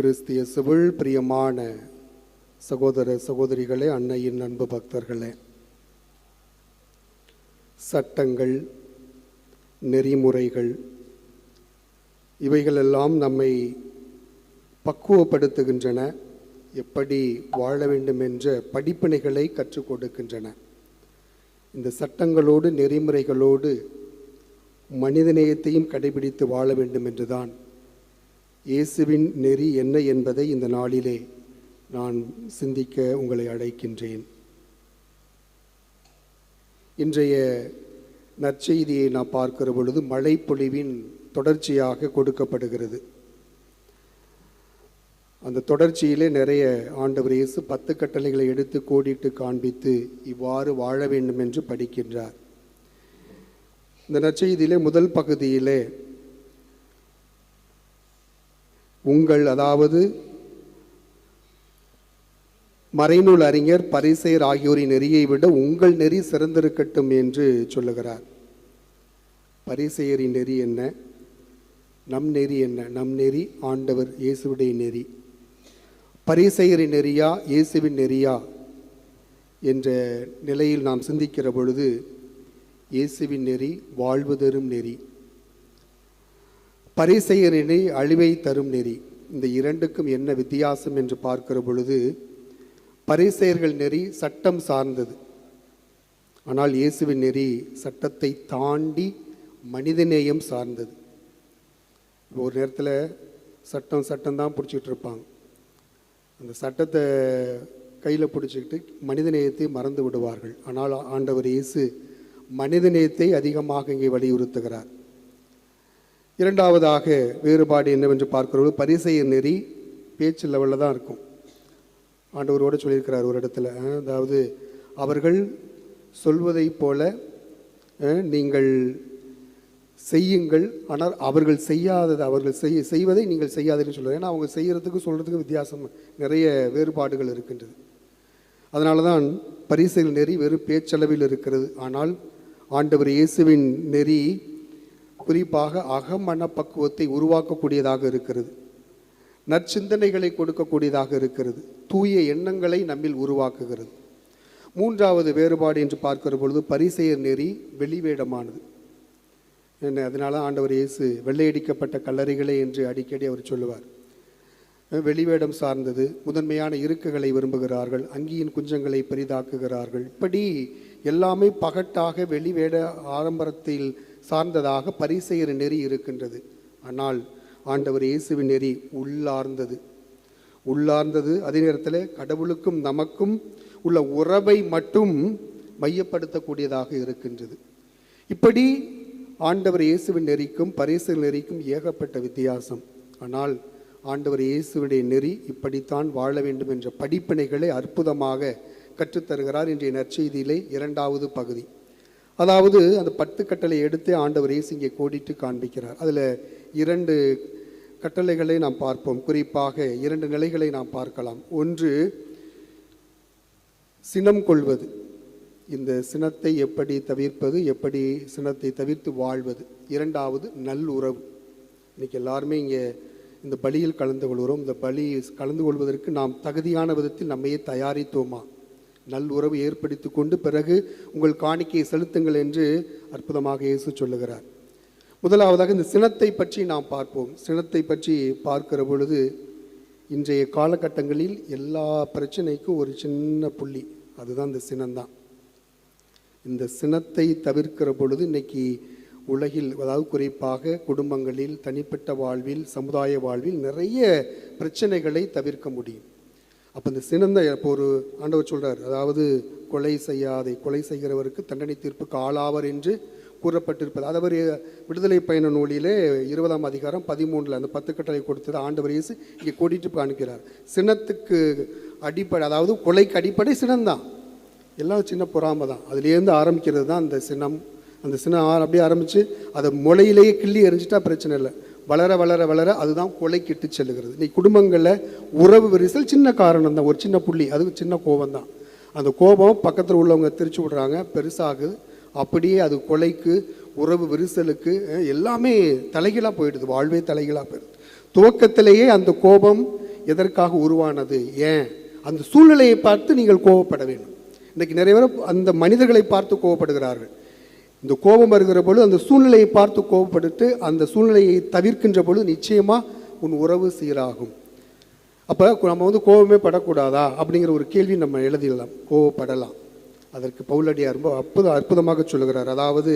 கிறிஸ்திய civil பிரியமான சகோதர சகோதரிகளே அன்னையின் அன்பு பக்தர்களே சட்டங்கள் நெறிமுறைகள் இவைகளெல்லாம் நம்மை பக்குவப்படுத்துகின்றன. எப்படி வாழ வேண்டும் என்ற படிப்பினைகளை கற்றுக் கொடுக்கின்றன. இந்த சட்டங்களோடு நெறிமுறைகளோடு மனிதநேயத்தையும் கடைபிடித்து வாழ வேண்டும் என்றுதான் இயேசுவின் நெறி என்ன என்பதை இந்த நாளிலே நான் சிந்திக்க உங்களை அழைக்கின்றேன். இன்றைய நற்செய்தியை நான் பார்க்கிற பொழுது மழைப்பொழிவின் தொடர்ச்சியாக கொடுக்கப்படுகிறது. அந்த தொடர்ச்சியிலே நிறைய ஆண்டவர் இயேசு பத்து கட்டளைகளை எடுத்து கோடிட்டு காண்பித்து இவ்வாறு வாழ வேண்டும் என்று படிக்கின்றார். இந்த நற்செய்தியிலே முதல் பகுதியிலே உங்கள் அதாவது மறைநூல் அறிஞர் பரிசெயர் ஆகியோரின் நெறியை விட உங்கள் நெறி சிறந்திருக்கட்டும் என்று சொல்லுகிறார். பரிசெயரின் நெறி என்ன? நம் நெறி என்ன? நம் நெறி ஆண்டவர் இயேசுவுடைய நெறி. பரிசெயரின் நெறியா இயேசுவின் நெறியா என்ற நிலையில் நாம் சிந்திக்கிற பொழுது இயேசுவின் நெறி வாழ்வு தரும் நெறி. பரிசெயரினை அழிவை தரும் நெறி. இந்த இரண்டுக்கும் என்ன வித்தியாசம் என்று பார்க்கிற பொழுது பரிசெயர்கள் நெறி சட்டம் சார்ந்தது. ஆனால் இயேசுவின் நெறி சட்டத்தை தாண்டி மனிதநேயம் சார்ந்தது. ஒரு நேரத்தில் சட்டம் சட்டம் தான் பிடிச்சிட்டு இருப்பாங்க அந்த சட்டத்தை கையில் பிடிச்சிக்கிட்டு மனிதநேயத்தை மறந்து விடுவார்கள். ஆனால் ஆண்டவர் இயேசு மனிதநேயத்தை அதிகமாக இங்கே வலியுறுத்துகிறார். இரண்டாவதாக வேறுபாடு என்னவென்று பார்க்கிறவர்கள் பரிசெயர் நெறி பேச்சு லெவலில் தான் இருக்கும். ஆண்டவரோடு சொல்லியிருக்கிறார் ஒரு இடத்துல அதாவது அவர்கள் சொல்வதைப் போல நீங்கள் செய்யுங்கள். ஆனால் அவர்கள் செய்யாதது அவர்கள் செய் செய்வதை நீங்கள் செய்யாதுன்னு சொல்லுவாங்க ஏன்னா அவங்க செய்கிறதுக்கு சொல்கிறதுக்கு வித்தியாசம் நிறைய வேறுபாடுகள் இருக்கின்றது. அதனால தான் பரிசையில் நெறி வெறும் பேச்சளவில் இருக்கிறது. ஆனால் ஆண்டவர் இயேசுவின் நெறி குறிப்பாக அகமன பக்குவத்தை உருவாக்கக்கூடியதாக இருக்கிறது. நற்சிந்தனைகளை கொடுக்கக்கூடியதாக இருக்கிறது. தூய எண்ணங்களை நம்மில் உருவாக்குகிறது. மூன்றாவது வேறுபாடு என்று பார்க்கிற பொழுது பரிசெயர் நெறி வெளிவேடமானது. என்ன அதனால ஆண்டவர் இயேசு வெள்ளையடிக்கப்பட்ட கல்லறைகளே என்று அடிக்கடி அவர் சொல்லுவார். வெளிவேடம் சார்ந்தது முதன்மையான இருக்குகளை விரும்புகிறார்கள் அங்கியின் குஞ்சங்களை பெரிதாக்குகிறார்கள். இப்படி எல்லாமே பகட்டாக வெளிவேட ஆடம்பரத்தில் சார்ந்ததாக பரிசெயர் நெறி இருக்கின்றது. ஆனால் ஆண்டவர் இயேசுவின் நெறி உள்ளார்ந்தது. உள்ளார்ந்தது அதே நேரத்தில் கடவுளுக்கும் நமக்கும் உள்ள உறவை மட்டும் மையப்படுத்தக்கூடியதாக இருக்கின்றது. இப்படி ஆண்டவர் இயேசுவின் நெறிக்கும் பரிசு நெறிக்கும் ஏகப்பட்ட வித்தியாசம். ஆனால் ஆண்டவர் இயேசுவுடைய நெறி இப்படித்தான் வாழ வேண்டும் என்ற படிப்பினைகளை அற்புதமாக கற்றுத்தருகிறார் இன்றைய நற்செய்தியிலே இரண்டாவது பகுதி. அதாவது அந்த பத்து கட்டளை எடுத்து ஆண்டவர் இயேசு இங்கே கோடிட்டு காண்பிக்கிறார். அதில் இரண்டு கட்டளைகளை நாம் பார்ப்போம். குறிப்பாக இரண்டு நிலைகளை நாம் பார்க்கலாம். ஒன்று சினம் கொள்வது. இந்த சினத்தை எப்படி தவிர்ப்பது எப்படி சினத்தை தவிர்த்து வாழ்வது? இரண்டாவது நல்லுறவு இன்றைக்கி எல்லாருமே இங்கே இந்த பலியில் கலந்து கொள்கிறோம். இந்த பலி கலந்து கொள்வதற்கு நாம் தகுதியான விதத்தில் நம்மையே தயாரித்தோமா? நல்லுறவு ஏற்படுத்தி கொண்டு பிறகு உங்கள் காணிக்கையை செலுத்துங்கள் என்று அற்புதமாக இயேசு சொல்லுகிறார். முதலாவதாக இந்த சினத்தை பற்றி நாம் பார்ப்போம். சினத்தை பற்றி பார்க்கிற பொழுது இன்றைய காலகட்டங்களில் எல்லா பிரச்சனைக்கும் ஒரு சின்ன புள்ளி. அதுதான் இந்த சினம்தான் இந்த சினத்தை தவிர்க்கிற பொழுது இன்னைக்கு உலகில் அதாவது குறிப்பாக குடும்பங்களில் தனிப்பட்ட வாழ்வில் சமுதாய வாழ்வில் நிறைய பிரச்சனைகளை தவிர்க்க முடியும். அப்போ இந்த சினந்த இப்போ ஒரு ஆண்டவர் சொல்கிறார் அதாவது கொலை செய்யாதே கொலை செய்கிறவருக்கு தண்டனை தீர்ப்புக்கு ஆளாவர் என்று கூறப்பட்டிருப்பது. அது அவர் விடுதலை பயண நூலிலே இருபதாம் அதிகாரம் பதிமூன்றில் அந்த பத்து கட்டளை கொடுத்தது ஆண்டவர் இயேசு இங்கே கூட்டிட்டு காணிக்கிறார் சினத்துக்கு அடிப்படை அதாவது கொலைக்கு அடிப்படை சினம்தான் எல்லாம் சின்ன பொறாமை தான். அதுலேருந்து ஆரம்பிக்கிறது தான் அந்த சினம். அந்த சினம் அப்படியே ஆரம்பித்து அதை முளையிலேயே கிள்ளி எரிஞ்சிட்டா பிரச்சனை இல்லை. வளர வளர வளர அதுதான் கொலைக்கிட்டு செல்லுகிறது. நீ குடும்பங்களில் உறவு விரிசல் சின்ன காரணம் தான் ஒரு சின்ன புள்ளி அது சின்ன கோபம் தான் அந்த கோபம் பக்கத்தில் உள்ளவங்க திரிச்சு விடுறாங்க பெருசாகுது. அப்படியே அது கொலைக்கு உறவு விரிசலுக்கு எல்லாமே தலைகீழாக போயிடுது வாழ்வே தலைகீழாக போயிடுது. துவக்கத்திலேயே அந்த கோபம் எதற்காக உருவானது? ஏன்? அந்த சூழ்நிலையை பார்த்து நீங்கள் கோவப்பட வேண்டும். இன்றைக்கு நிறைய பேர் அந்த மனிதர்களை பார்த்து கோவப்படுகிறார்கள் இந்த கோபம் வருகிற பொழுது அந்த சூழ்நிலையை பார்த்து கோபப்படுத்து அந்த சூழ்நிலையை தவிர்க்கின்ற பொழுது நிச்சயமாக உன் உறவு சீராகும். அப்போ நம்ம வந்து கோபமே படக்கூடாதா அப்படிங்கிற ஒரு கேள்வி நம்ம எழுதிடலாம். கோவப்படலாம் அதற்கு பவுலடியார் ரொம்ப அற்புத அற்புதமாக சொல்லுகிறார். அதாவது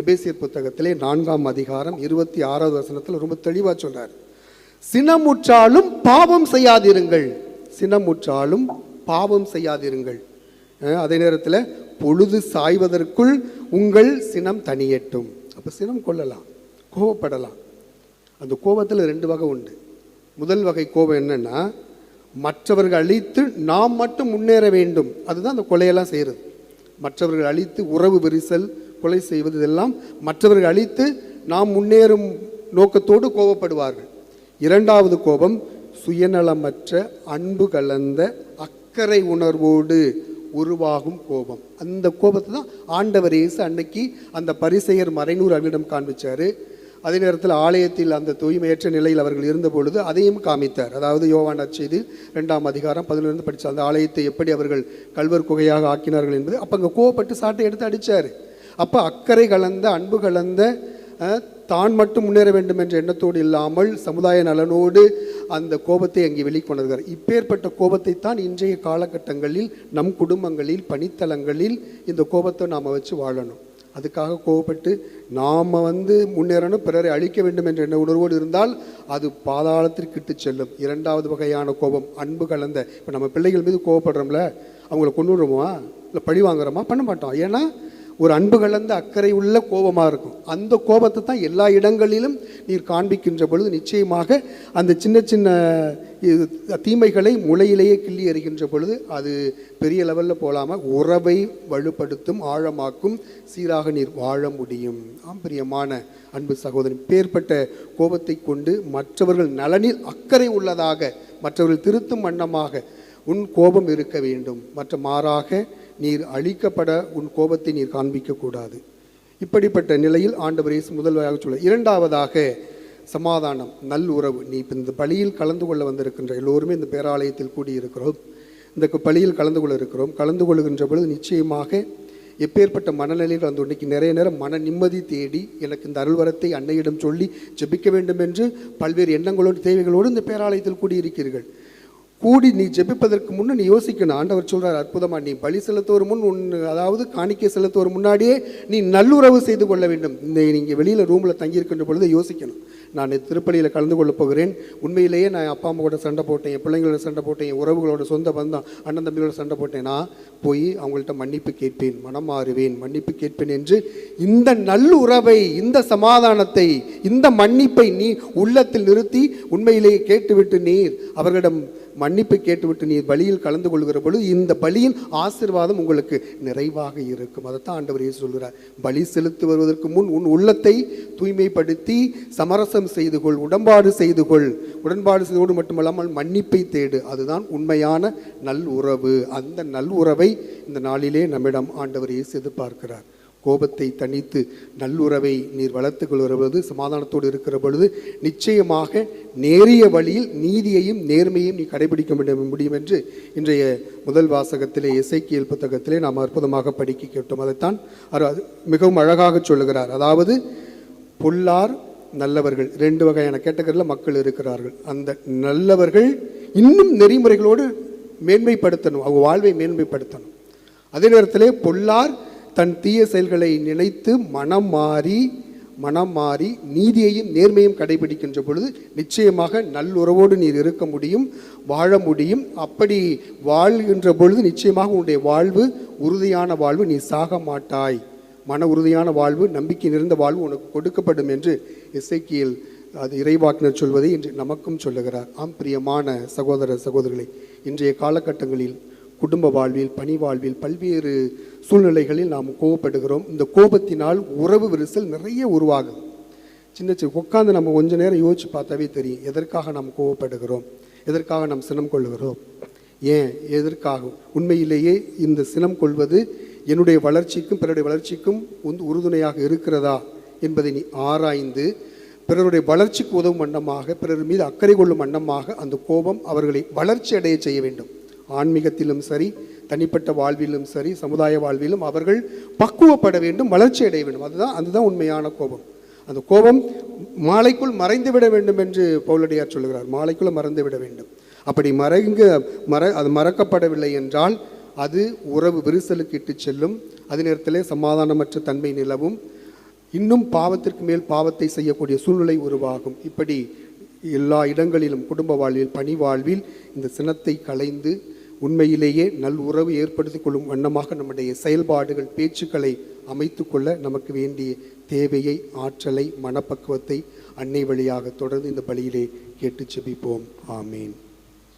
எபேசியர் புத்தகத்திலே நான்காம் அதிகாரம் இருபத்தி ஆறாவது வசனத்தில் ரொம்ப தெளிவாக சொல்கிறார் சினமுற்றாலும் பாவம் செய்யாதிருங்கள். சினமுற்றாலும் பாவம் செய்யாதிருங்கள். அதே நேரத்தில் பொழுது சாய்வதற்குள் உங்கள் சினம் தனியட்டும் அப்போ சினம் கொள்ளலாம் கோவப்படலாம். அந்த கோபத்தில் ரெண்டு வகை உண்டு. முதல் வகை கோபம் என்னென்னா மற்றவர்கள் அழித்து நாம் மட்டும் முன்னேற வேண்டும். அதுதான் அந்த கொலையெல்லாம் செய்கிறது மற்றவர்கள் அழித்து உறவு விரிசல் கொலை செய்வது இதெல்லாம் மற்றவர்கள் அழித்து நாம் முன்னேறும் நோக்கத்தோடு கோபப்படுவார்கள். இரண்டாவது கோபம் சுயநலமற்ற அன்பு கலந்த அக்கறை உணர்வோடு உருவாகும் கோபம். அந்த கோபத்தை தான் ஆண்டவர் இயேசு அன்னைக்கு அந்த பரிசெயர் மறைநூறு அன்னிடம் காண்பிச்சார். அதே நேரத்தில் ஆலயத்தில் அந்த தூய்மையற்ற நிலையில் அவர்கள் இருந்த பொழுது அதையும் காமித்தார். அதாவது யோவான் நற்செய்தி ரெண்டாம் அதிகாரம் பதிலிருந்து படித்த அந்த ஆலயத்தை எப்படி அவர்கள் கல்வர் குகையாக ஆக்கினார்கள் என்பது அப்போ அங்கே கோவப்பட்டு சாட்டை எடுத்து அடித்தார் அப்போ அக்கறை கலந்த அன்பு கலந்த தான் மட்டும் முன்னேற வேண்டும் என்ற எண்ணத்தோடு இல்லாமல் சமுதாய நலனோடு அந்த கோபத்தை அங்கே வெளிக்கொணர்கிறார். இப்பேற்பட்ட கோபத்தை தான் இன்றைய காலகட்டங்களில் நம் குடும்பங்களில் பணித்தலங்களில் இந்த கோபத்தை நாம் வச்சு வாழணும். அதுக்காக கோவப்பட்டு நாம் வந்து முன்னேறணும் பிறரை அழிக்க வேண்டும் என்ற எண்ண உணர்வோடு இருந்தால் அது பாதாளத்திற்கு இட்டு செல்லும். இரண்டாவது வகையான கோபம் அன்பு கலந்த. இப்போ நம்ம பிள்ளைகள் மீது கோவப்படுறோம்ல அவங்கள கொண்டு விடுறோமா இல்லை பழி வாங்குறோமா? பண்ண மாட்டோம். ஏன்னா ஒரு அன்பு கலந்த அக்கறை உள்ள கோபமாக இருக்கும். அந்த கோபத்தை தான் எல்லா இடங்களிலும் நீர் காண்பிக்கின்ற பொழுது நிச்சயமாக அந்த சின்ன சின்ன இது தீமைகளை முளையிலேயே கிள்ளி எறிகின்ற பொழுது அது பெரிய லெவலில் போகலாமல் உறவை வலுப்படுத்தும் ஆழமாக்கும் சீராக நீர் வாழ முடியும். ஆம் பிரியமான அன்பு சகோதரன் பேர்பட்ட கோபத்தை கொண்டு மற்றவர்கள் நலனில் அக்கறை உள்ளதாக மற்றவர்கள் திருத்தும் வண்ணமாக உன் கோபம் இருக்க வேண்டும். மற்ற மாறாக நீர் அழிக்கப்பட உன் கோபத்தை நீர் காண்பிக்கக்கூடாது. இப்படிப்பட்ட நிலையில் ஆண்டவர் இயேசு முதல்வராக சொல்ல இரண்டாவதாக சமாதானம் நல் உறவு. நீ இப்போ இந்த பலியில் கலந்து கொள்ள வந்திருக்கின்ற எல்லோருமே இந்த பேராலயத்தில் கூடியிருக்கிறோம். இந்த கு- பலியில் கலந்து கொள்ள இருக்கிறோம். கலந்து கொள்கின்ற பொழுது நிச்சயமாக எப்பேற்பட்ட மனநிலையில் வந்து இன்னைக்கு நிறைய நேரம் மன நிம்மதி தேடி எனக்கு இந்த அருள்வரத்தை அன்னையிடம் சொல்லி ஜெபிக்க வேண்டும் என்று பல்வேறு எண்ணங்களோடு தேவைகளோடு இந்த பேராலயத்தில் கூடியிருக்கிறீர்கள். கூடி நீ ஜெபிப்பதற்கு முன்னே நீ யோசிக்கணும். ஆண்டவர் சொல்கிறார் அற்புதமா நீ பலி செலுத்துவர் முன் உன் அதாவது காணிக்கை செலுத்துவர் முன்னாடியே நீ நல்லுறவு செய்து கொள்ள வேண்டும். இந்த நீங்கள் வெளியில் ரூமில் தங்கியிருக்கின்ற பொழுது யோசிக்கணும். நான் திருப்பலியில் கலந்து கொள்ள போகிறேன். உண்மையிலேயே நான் அப்பா அம்மா கூட சண்டை போட்டேன். என் பிள்ளைங்களோட சண்டை போட்டேன். என் உறவுகளோட சொந்த பந்தம் அண்ணன் தம்பிகளோட சண்டை போட்டேன். நான் போய் அவங்கள்ட்ட மன்னிப்பு கேட்பேன். மனம் மாறுவேன். மன்னிப்பு கேட்பேன் என்று இந்த நல்லுறவை இந்த சமாதானத்தை இந்த மன்னிப்பை நீ உள்ளத்தில் நிறுத்தி உண்மையிலேயே கேட்டுவிட்டு நீர். அவர்களிடம் மன்னிப்பு கேட்டுவிட்டு நீ பலியில் கலந்து கொள்கிற பொழுது இந்த பலியின் ஆசீர்வாதம் உங்களுக்கு நிறைவாக இருக்கும். அதைத்தான் ஆண்டவர் இயேசு சொல்கிறார். பலி செலுத்து வருவதற்கு முன் உன் உள்ளத்தை தூய்மைப்படுத்தி சமரசம் செய்து கொள் உடன்பாடு செய்து கொள். உடன்பாடு செய்தோடு மட்டுமல்லாமல் மன்னிப்பை தேடு. அதுதான் உண்மையான நல் உறவு. அந்த நல் உறவை இந்த நாளிலே நம்மிடம் ஆண்டவர் இயேசு எதிர்பார்க்கிறார். கோபத்தை தணித்து நல்லுறவை நீர் வளர்த்து கொள்கிற பொழுது சமாதானத்தோடு இருக்கிற பொழுது நிச்சயமாக நேரிய வழியில் நீதியையும் நேர்மையும் நீ கடைபிடிக்க முடியும் முடியும் என்று இன்றைய முதல் வாசகத்திலே இசைக்கியல் புத்தகத்திலே நாம் அற்புதமாக படிக்க கேட்டோம். அதைத்தான் மிகவும் அழகாக சொல்லுகிறார். அதாவது பொல்லார் நல்லவர்கள் ரெண்டு வகையான கேட்டகரியில் மக்கள் இருக்கிறார்கள். அந்த நல்லவர்கள் இன்னும் நெறிமுறைகளோடு மேன்மைப்படுத்தணும் அவங்க வாழ்வை மேன்மைப்படுத்தணும். அதே நேரத்திலே பொல்லார் தன் தீய செயல்களை நினைத்து மனம் மாறி மனம் மாறி நீதியையும் நேர்மையும் கடைபிடிக்கின்ற பொழுது நிச்சயமாக நல்லுறவோடு நீர் இருக்க முடியும் வாழ முடியும். அப்படி வாழ்கின்ற பொழுது நிச்சயமாக உன்னுடைய வாழ்வு உறுதியான வாழ்வு நீ சாக மாட்டாய். மன உறுதியான வாழ்வு நம்பிக்கை நிறைந்த வாழ்வு உனக்கு கொடுக்கப்படும் என்று இசைக்கியல் அது இறைவாக்கினர் சொல்வதை இன்று நமக்கும் சொல்லுகிறார். ஆம் பிரியமான சகோதர சகோதரிகளை இன்றைய காலகட்டங்களில் குடும்ப வாழ்வில் பணி வாழ்வில் பல்வேறு சூழ்நிலைகளில் நாம் கோபப்படுகிறோம். இந்த கோபத்தினால் உறவு விரிசல் நிறைய உருவாகுது. சின்ன சின்ன உட்காந்து நம்ம கொஞ்ச நேரம் யோசிச்சு பார்த்தாவே தெரியும். எதற்காக நாம் கோவப்படுகிறோம் எதற்காக நாம் சினம் கொள்ளுகிறோம்? ஏன்? எதற்காக? உண்மையிலேயே இந்த சினம் கொள்வது என்னுடைய வளர்ச்சிக்கும் பிறருடைய வளர்ச்சிக்கும் வந்து உறுதுணையாக இருக்கிறதா என்பதை நீ ஆராய்ந்து பிறருடைய வளர்ச்சிக்கு உதவும் வண்ணமாக பிறர் மீது அக்கறை கொள்ளும் வண்ணமாக அந்த கோபம் அவர்களை வளர்ச்சி அடைய செய்ய வேண்டும். ஆன்மீகத்திலும் சரி தனிப்பட்ட வாழ்விலும் சரி சமுதாய வாழ்விலும் அவர்கள் பக்குவப்பட வேண்டும் வளர்ச்சி அடைய வேண்டும். அதுதான் அதுதான் உண்மையான கோபம். அந்த கோபம் மாலைக்குள் மறைந்து விட வேண்டும் என்று பவுலடியார் சொல்கிறார் மாலைக்குள் மறந்து விட வேண்டும். அப்படி மறைங்க மற அது மறக்கப்படவில்லை என்றால் அது உறவு விரிசலுக்கு இட்டு செல்லும். அதே நேரத்திலே சமாதானமற்ற தன்மை நிலவும். இன்னும் பாவத்திற்கு மேல் பாவத்தை செய்யக்கூடிய சூழ்நிலை உருவாகும். இப்படி எல்லா இடங்களிலும் குடும்ப வாழ்வில் பணி வாழ்வில் இந்த சினத்தை களைந்து உண்மையிலேயே நல் உறவு ஏற்படுத்திக் கொள்ளும் வண்ணமாக நம்முடைய செயல்பாடுகள் பேச்சுக்களை அமைத்துக்கொள்ள நமக்கு வேண்டிய தேவையை ஆற்றலை மனப்பக்குவத்தை அன்னை வழியாக தொடர்ந்து இந்த பலியிலே கேட்டு செபிப்போம். ஆமீன்.